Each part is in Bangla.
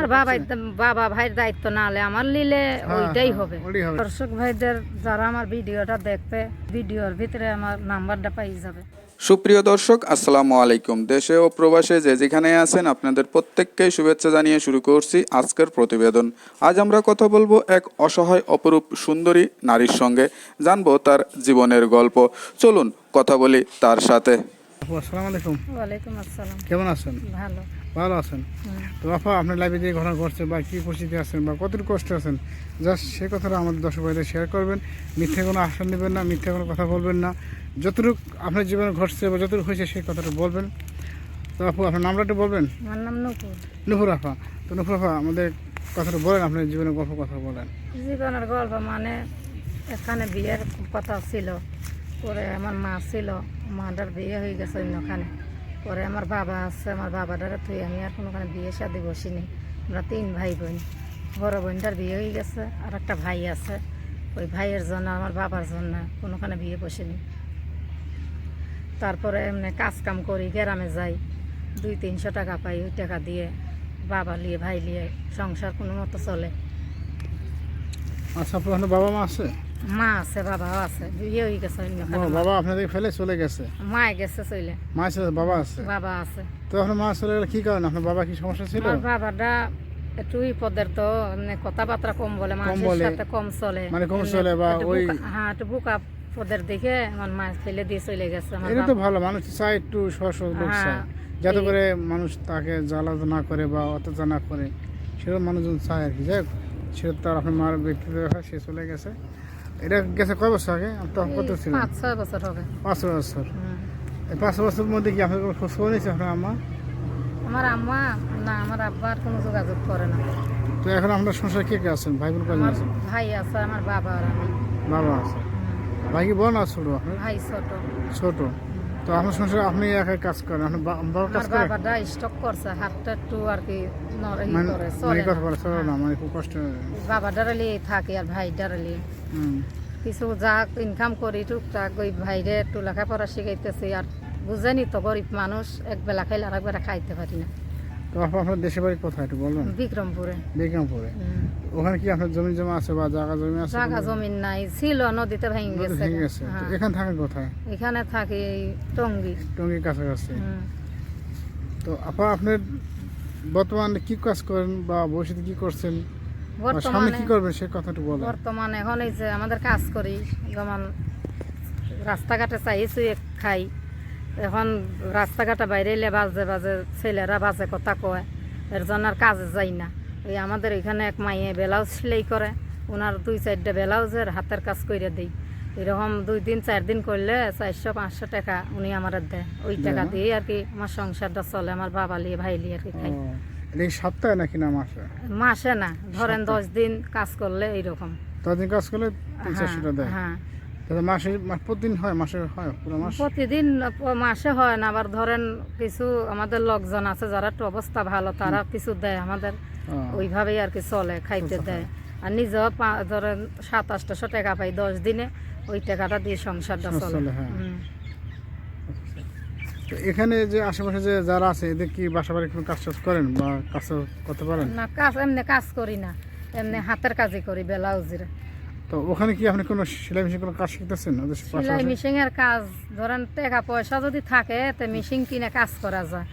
আমার বাবা বাবা ভাইয়ের দায়িত্ব না হলে আমার নিলে হ্যাঁ, ওইটাই হ্যাঁ, হবে। দর্শক ভাইদের যারা আমার ভিডিওটা দেখবে ভিডিওর ভিতরে আমার নাম্বারটা পাই যাবে। সুপ্রিয় দর্শক আসসালামু আলাইকুম। দেশে ও প্রবাসে যে যেখানে আছেন আপনাদের প্রত্যেককে শুভেচ্ছা জানিয়ে শুরু করছি আজকের প্রতিবেদন। আজ আমরা কথা বলব এক অসহায় অপরূপ সুন্দরী নারীর সঙ্গে। জানব তার জীবনের গল্প। চলুন কথা বলি তার সাথে। আসসালামু আলাইকুম। ওয়ালাইকুম আসসালাম। কেমন আছেন? ভালো। ভালো আছেন? তো আপা আপনার লাইফে যে ঘটনা ঘটছে বা কী পরিস্থিতি আছেন বা কতটুকু কষ্ট আছেন জাস্ট সে কথাটা আমাদের দর্শক ভাইদের শেয়ার করবেন। মিথ্যে কোনো আশ্বাস নেবেন না মিথ্যে কোনো কথা বলবেন না। যতটুকু আপনার জীবনে ঘটছে বা যতটুকু হয়েছে সেই কথাটা বলবেন। তো আপু আপনার নামটা একটু বলবেন? আমার নাম নুপুর। আপা। তো নুপুর আপা আমাদের কথাটা বলেন আপনার জীবনের গল্প কথা বলেন। জীবনের গল্প মানে এখানে বিয়ের কথা ছিল পরে আমার মা ছিল মাটার বিয়ে হয়ে গেছে অন্যখানে। পরে আমার বাবা আছে, আমার বাবাটারে তুই আমি আর কোনোখানে বিয়ে শাদি বসিনি। আমরা তিন ভাই বোন বড় বোনটার বিয়ে হয়ে গেছে, আর একটা ভাই আছে। ওই ভাইয়ের জন্য, আমার বাবার জন্য কোনোখানে বিয়ে বসিনি। তারপরে এমনি কাজ কাম করি, গ্রামে যাই। দুই তিনশো টাকা পাই ওই টাকা দিয়ে। বাবা লিয়ে, ভাই লিয়ে সংসার কোনো মতো চলে। আচ্ছা আপনার বাবা মা আছে? মা আছে বাবাও আছে। বিয়ে হয়ে গেছে বাবা আপনাদের ফেলে চলে গেছে? মা গেছে চলে। মা আছে বাবা আছে? বাবা আছে। তো আপনার মা চলে গেলে কী কারণে? আপনার বাবা কি সমস্যা ছিল? বাবাটা একটু পদের তো এমনি কথাবার্তা কম বলে মানুষের সাথে কম চলে। মানে কম চলে বা ওই- হ্যাঁ একটু বুকা পদের দিকে আমার মা ফেলে দিয়ে চলে গেছে এটা তো ভালো মানুষ একটু সহজ সহজ লোক হ্যাঁ, চায়। যাতে করে মানুষ তাকে জ্বালাতো না করে বা অত্যাচার না করে। সেরকম মানুষজন চায় আর কি যাই হোক, সেটা তার আপনার মার ব্যক্তিগত সে চলে গেছে। এটা গেছে কয় বছর আগে? আমি তখন কত ছিল পাঁচ ছয় বছর হবে। পাঁচ বছর। এই পাঁচ বছরের মধ্যে কি আপনার কোনো খোঁজ খবর নিয়েছে আপনার আম্মা? আমার আম্মা না আমার আব্বার কোনো যোগাযোগ করে না। তো এখন আপনার সংসার কে কে আছেন? ভাই বোন কয়জন আছেন ভাই আছে আমার বাবা আর আমি। বাবা আছে। ভাই কি বোন আছে ছোট? ভাই ছোট। ছোট। তো আপনার সংসার আপনি একাই কাজ করেন আপনার বাবা কাজ করে? বাবাটা স্টক করছে হাতটা একটু আর কি ই মানে করে মানে চলে না। না মানে খুব কষ্ট বাবা ডারালি থাকে আর ভাই ডারালি কিছু যা ইনকাম করি টুকটাক ওই ভাইরে একটু লেখাপড়া শিখাইতেছি আর বুঝেনি তো গরিব মানুষ এক বেলা খাইলে আর একবেলা খাইতে পারি না। তো আপু আপনার দেশের বাড়ি কোথায় একটু বলবেন? বিক্রমপুরে। হুম। ওখানে কি আপনার জমি জমা আছে বা জায়গা জমি আছে নাই ছিল নদীতে ভেঙে গেছে। ভেঙে গেছে। হ্যাঁ। এখানে থাকেন কোথায়? এখানে থাকি এই টঙ্গি। টঙ্গির কাছাকাছি। তো আপা আপনার বর্তমানে কি কাজ করেন বা ভবিষ্যতে কি করছেন? সামনে কি করবেন সে কথাটা বলেন। বর্তমানে এখন এই যে আমাদের কাজ করি যেমন রাস্তাঘাটে চাই খাই। এখন রাস্তাঘাটে বাইরে এলে বাজে বাজে ছেলেরা বাজে কথা কয়। এর জন্য আর কাজে যাই না। এই আমাদের এখানে এক মাইয়ে ব্লাউজ সেলাই করে ওনার দুই চারটে ব্লাউজের হাতের কাজ করে দিই। এরকম দুই দিন চার দিন করলে চারশো পাঁচশো টাকা উনি আমার দেয়। ওই টাকা দিয়ে আর কি আমার সংসারটা চলে আমার বাবা লিয়ে ভাই লিয়ে আর কি খাই। কি সপ্তাহে নাকি না মাসে? মাসে না ধরেন দশ দিন কাজ করলে এইরকম। ততদিন কাজ করলে তিন টাকা দেয়। হ্যাঁ। মাসে প্রতিদিন হয় মাসে হয় পুরো মাস? প্রতিদিন মাসে হয় না আবার ধরেন কিছু আমাদের লোকজন আছে যারা একটু অবস্থা ভালো তারা কিছু দেয় আমাদের ওইভাবেই আর কি চলে খাইতে দেয়। আর নিজেও ধরেন সাত আটশো টাকা পাই দশ দিনে ওই টাকাটা দিয়ে সংসারটা সংসার চলে। হ্যাঁ। এখানে যে আশেপাশে যে যারা আছে এদের কি বাসা বাড়ি কোনো কাজ টাজ করেন বা কাজ করতে পারেন? না কাজ এমনি কাজ করি না এমনি হাতের কাজই করি ব্লাউজের। তো ওখানে কি আপনি কোনো সেলাই মেশিন কোনো কাজ শিখতেছেন? সেলাই কাজ ধরেন টাকা পয়সা যদি থাকে তো মেশিন কিনে কাজ করা যায়।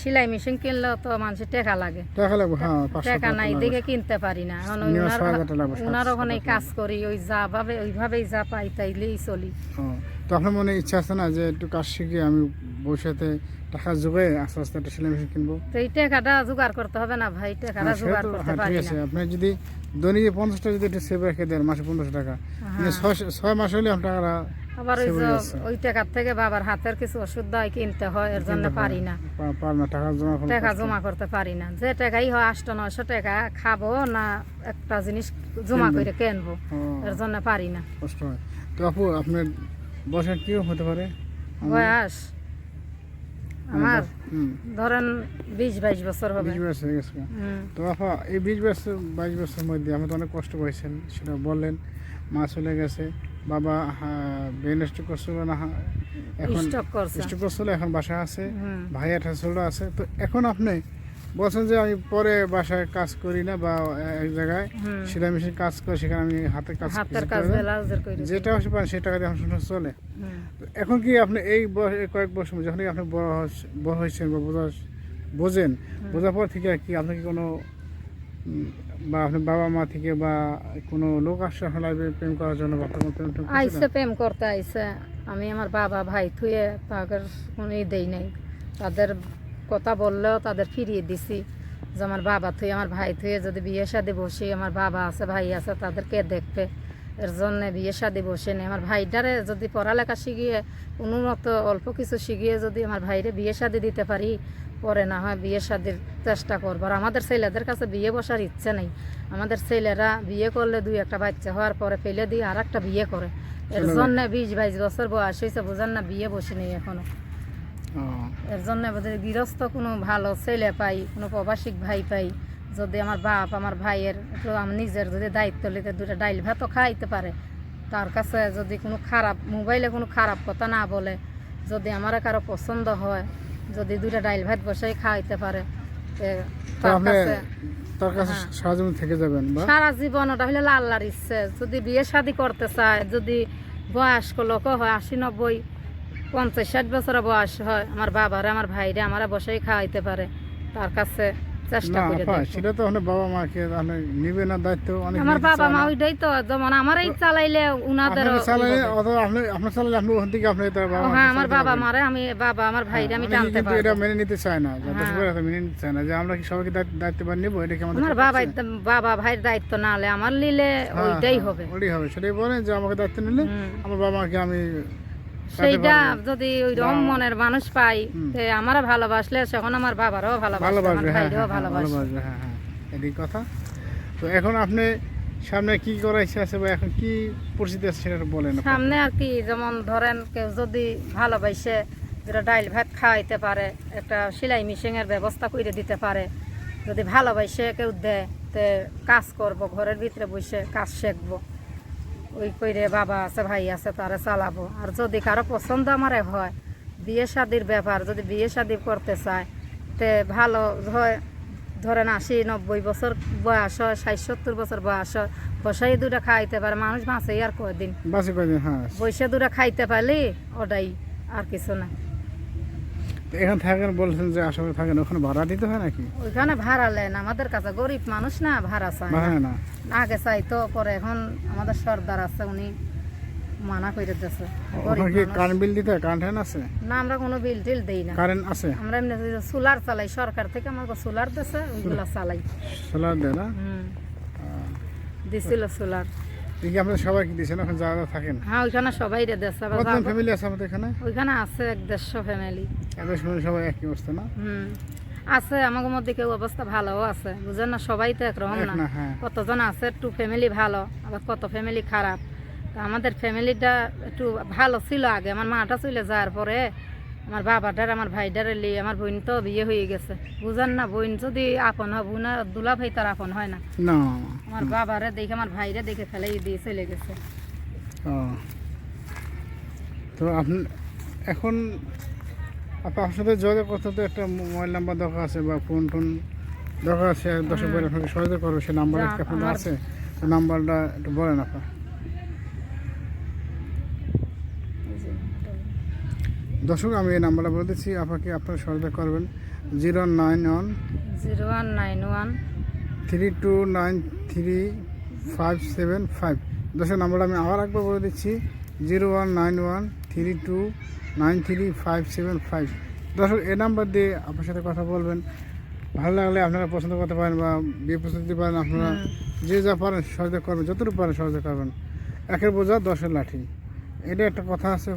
সেলাই মেশিন কিনলেও তো মানুষের টাকা লাগে। টাকা লাগবে হ্যাঁ টাকা নাই দেখে কিনতে পারি না। ওনার ওখানে কাজ করি ওই যা ভাবে ওইভাবেই যা পাই তাইলেই চলি। তো আপনার মনে ইচ্ছা আছে না যে একটু কাজ শিখে আমি ভবিষ্যতে টাকা জোগাই আস্তে আস্তে একটা সেলাই মেশিন কিনবো? তো এই টাকাটা জোগাড় করতে হবে না ভাই টাকাটা হ্যাঁ, জোগাড় করতে হ্যাঁ পারি না। আপনি যদি দৈনিক পঞ্চাশ টাকা যদি একটু সেভ রেখে দেন মাসে পনেরোশো টাকা। হ্যাঁ। ছয় মাস হলে টাকাটা আবার ওই যে ওই টাকার থেকে বাবার হাতের কিছু ওষুধ হয় কিনতে হয় এর জন্য পারি। না। টাকা জমা টাকা জমা করতে পারি না। যে টাকাই হয় আটশো নয়শো টাকা খাব না একটা জিনিস জমা করে কিনবো এর জন্য পারি না। কষ্ট হয়। তো আপু আপনার বয়সের কিও হতে পারে? বয়স আমার ধরেন বিশ বাইশ বছর হবে। বিশ বছর হয়ে গেছে। তো আপা এই বিশ বছর বাইশ বছরের মধ্যে আপনি তো অনেক কষ্ট পাইছেন সেটা বললেন মা চলে গেছে বাবা ব্রেন স্ট্রোক করছিল না এখন স্টক স্ট্রোক করছিল এখন বাসা আছে হুম। ভাই একটা ছোট আছে তো এখন আপনি বলছেন যে আমি পরে বাসায় কাজ করি না বা এক জায়গায়। সেলাই মেশিন কাজ করে সেখানে আমি হাতের কাজ। যেটা হচ্ছে পান সেই টাকা দিয়ে সংসার চলে। এখন কি আপনি এই কয়েক বছর যখনই আপনি বড় বড় হয়েছেন বা বোঝা বোঝেন বোঝার পর থেকে কি আপনি কি কোনো বা আপনার বাবা মা থেকে বা কোনো লোক আসছে লাইফে প্রেম করার জন্য বা কোনো প্রেম আইসে প্রেম করতে আইসে। আমি আমার বাবা ভাই থুয়ে তাদের কোনো দেই নাই। তাদের কথা বললেও তাদের ফিরিয়ে দিছি যে আমার বাবা থুয়ে আমার ভাই থুয়ে যদি বিয়ে শাদি বসি আমার বাবা আছে ভাই আছে তাদেরকে দেখবে। এর জন্যে বিয়ে শাদি বসে নেই। আমার ভাইটারে যদি পড়ালেখা শিখিয়ে কোনো মতো অল্প কিছু শিখিয়ে যদি আমার ভাইরে বিয়ে শাদি দিতে পারি পরে না হয় বিয়ে শাদির চেষ্টা করব। আর আমাদের ছেলেদের কাছে বিয়ে বসার ইচ্ছে নেই। আমাদের ছেলেরা বিয়ে করলে দুই একটা বাচ্চা হওয়ার পরে ফেলে দিয়ে আর একটা বিয়ে করে। এর? জন্য বিশ বাইশ বছর বয়স হয়েছে বোঝান না বিয়ে বসে নেই এখনও। এর জন্য বোধহয় গৃহস্থ কোনো ভালো ছেলে পাই কোনো প্রবাসিক ভাই পাই যদি আমার বাপ আমার ভাইয়ের একটু আমার নিজের যদি দায়িত্ব নিতে দুটা ডাইল ভাতও খাইতে পারে তার কাছে যদি কোনো খারাপ মোবাইলে কোনো খারাপ কথা না বলে যদি আমার কারও পছন্দ হয় যদি দুইটা ডাইল ভাত বসাই খাওয়াইতে পারে তার কাছে তার কাছে হ্যাঁ। সারা জীবন থেকে যাবেন সারা জীবন ওটা হলে আল্লাহর ইচ্ছে যদি বিয়ে শাদি করতে চায় যদি বয়স্ক লোক হয় আশি নব্বই পঞ্চাশ ষাট বছর বয়স হয় আমার বাবারে আমার ভাইরে আমারা বসেই খাওয়াইতে পারে। তার কাছে চেষ্টা করে সেটা তো বাবা মাকে নিবে না দায়িত্ব অনেক আমার বাবা মা ওইটাই তো যেমন আমারই চালাইলে উনাদের আপনাকে চালালে আপনি আপনার আপনি ওখান থেকে আপনি তার বাবা হ্যাঁ আমার বাবা মারে আমি বাবা আমার ভাইরে আমি টানতে কিন্তু এটা মেনে নিতে চায় না হ্যাঁ। মেনে নিতে চায় না যে আমরা কি সবাইকে দায়িত্ব- নেব এটা কি আমাদের আমার বাবা বাবা ভাইয়ের দায়িত্ব না হলে আমার নিলে হ্যাঁ, ওইটাই হ্যাঁ, হবে। ওইটাই হবে সেটাই বলেন যে আমাকে দায়িত্ব নিলে আমার বাবা মাকে আমি সেইটা যদি ওই রকম মনের মানুষ পাই। তে আমারও ভালোবাসলে সেখন আমার বাবারও ভালোবাসবে ভালোবাসবে হ্যাঁ হ্যাঁ, হ্যাঁ, কথা। তো এখন আপনি সামনে কি করার ইচ্ছা আছে বা এখন কি পরিস্থিতি আছে সেটা বলেন সামনে আর কি যেমন ধরেন কেউ যদি ভালোবাসে যেটা ডাইল ভাত খাওয়াইতে পারে একটা সেলাই মেশিনের ব্যবস্থা করে দিতে পারে। যদি ভালোবাসে কেউ দেয় তে কাজ করব ঘরের ভিতরে বসে কাজ শিখব। ওই কইরে বাবা আছে ভাই আছে তারা চালাবো। আর যদি কারও পছন্দ আমারে হয় বিয়ে শাদির ব্যাপার যদি বিয়ে শাদি করতে চায় তে ভালো হয়। ধরেন আশি নব্বই বছর বয়স হয় ষাট সত্তর বছর বয়স হয় বসাই দুটা খাইতে পারে মানুষ বাঁচে আর কয়দিন? বসে হ্যাঁ। বৈশা দুটা খাইতে পারলি ওটাই আর কিছু না। এখানে থাকেন বলছেন যে আসামে থাকেন ওখানে ভাড়া দিতে হয় নাকি? ওইখানে ভাড়া নেন আমাদের কাছে গরিব মানুষ না ভাড়া চায় না। না। আগে চাইতো পরে এখন আমাদের সর্দার আছে উনি মানা করে দিতেছে ওখানে কি কারেন্ট বিল দিতে হয়? কারেন্ট আছে? না আমরা কোনো বিল টিল দেই না। কারেন্ট আছে? আমরা এমনি সোলার চালাই সরকার থেকে আমাকে সোলার দিছে ওইগুলা চালাই। সোলার দেয় না? হুম। দিছিল সোলার এই কি আপনাদের সবাই কি দিয়েছেন? ওখানে যারা যারা থাকেন। হ্যাঁ ওইখানে সবাই রে কতজন ফ্যামিলি আছে আমাদের এখানে? ওইখানে আছে এক দেড়শো ফ্যামিলি সবাই একই অবস্থা না? হুম। আছে আমাদের মধ্যে কেউ অবস্থা ভালোও আছে। বুঝেন না সবাই তো একরকম না। না হ্যাঁ। কতজন আছে একটু ফ্যামিলি ভালো আবার কত ফ্যামিলি খারাপ। আমাদের ফ্যামিলিটা একটু ভালো ছিল আগে। আমার মাটা চলে যাওয়ার পরে আমার বাবাটার আমার ভাইটার এলি আমার বোন তো বিয়ে হয়ে গেছে। বুঝেন না বোন যদি আপন হয় বোন দুলা ভাই তার আপন হয় না। না। আমার বাবারে দেখে আমার ভাইরে দেখে ফেলে দিয়ে চলে গেছে। তো আপনি এখন আপনার সাথে যোগাযোগ করতে তো একটা মোবাইল নাম্বার দরকার আছে বা ফোন টোন দরকার আছে। দর্শক ভাই আপনাকে সহযোগ করবে সেই নাম্বার আপনাদের আমার- আছে। নাম্বারটা একটু বলেন আপনার দর্শক আমি এই নাম্বারটা বলে দিচ্ছি আপনাকে আপনারা সহযোগিতা করবেন। Zero nine one zero one nine one three two nine three five seven five. দশের নাম্বারটা আমি আবার একবার বলে দিচ্ছি zero one nine one three two nine three five seven five. দর্শক এই নাম্বার দিয়ে আপনার সাথে কথা বলবেন। ভালো লাগলে আপনারা পছন্দ করতে পারেন বা বিয়ে পছন্দ দিতে পারেন আপনারা। যে যা পারেন সহযোগ করবেন যতটুকু পারেন সহযোগ করবেন। একের বোঝা দশের লাঠি। এটা একটা কথা আছে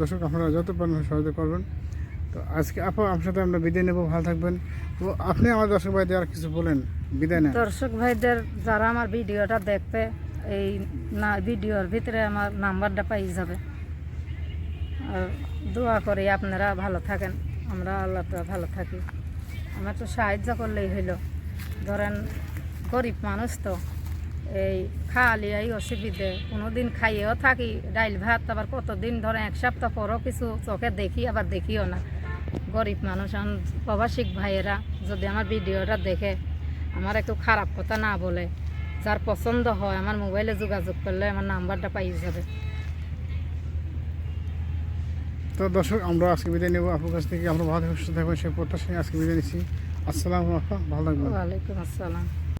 দর্শক আপনারা যত পারেন সহযোগ করবেন। তো আজকে আপা, আপনার সাথে আমরা বিদায় নেব, ভালো থাকবেন। তো আপনি আমার দর্শক ভাইদের আর কিছু বলেন, বিদায় নেন। দর্শক ভাইদের যারা আমার ভিডিওটা দেখবে এই না, ভিডিওর ভিতরে আমার নাম্বারটা পাই যাবে। আর দোয়া করি আপনারা ভালো থাকেন, আমরা আল্লাহ তাআলা ভালো থাকি। আমার তো সাহায্য করলেই হইল। ধরেন গরিব মানুষ তো এই খাওয়ালি এই অসুবিধে। কোনো দিন খাইয়েও থাকি ডাইল ভাত আবার কতদিন ধরে এক সপ্তাহ পরও কিছু চোখে দেখি আবার দেখিও না। গরিব মানুষ এখন প্রবাসিক ভাইয়েরা যদি আমার ভিডিওটা দেখে আমার একটু খারাপ কথা না বলে যার পছন্দ হয় আমার মোবাইলে যোগাযোগ করলে আমার নাম্বারটা পাই যাবে। তো দর্শক আমরা আজকে বিদায় নেব। আপুর কাছ থেকে আমরা ভালো সুস্থ থাকবেন সে প্রত্যাশায় আজকে বিদায় নিচ্ছি। আসসালামু আলাইকুম ভালো থাকবেন। ওয়ালাইকুম আসসালাম।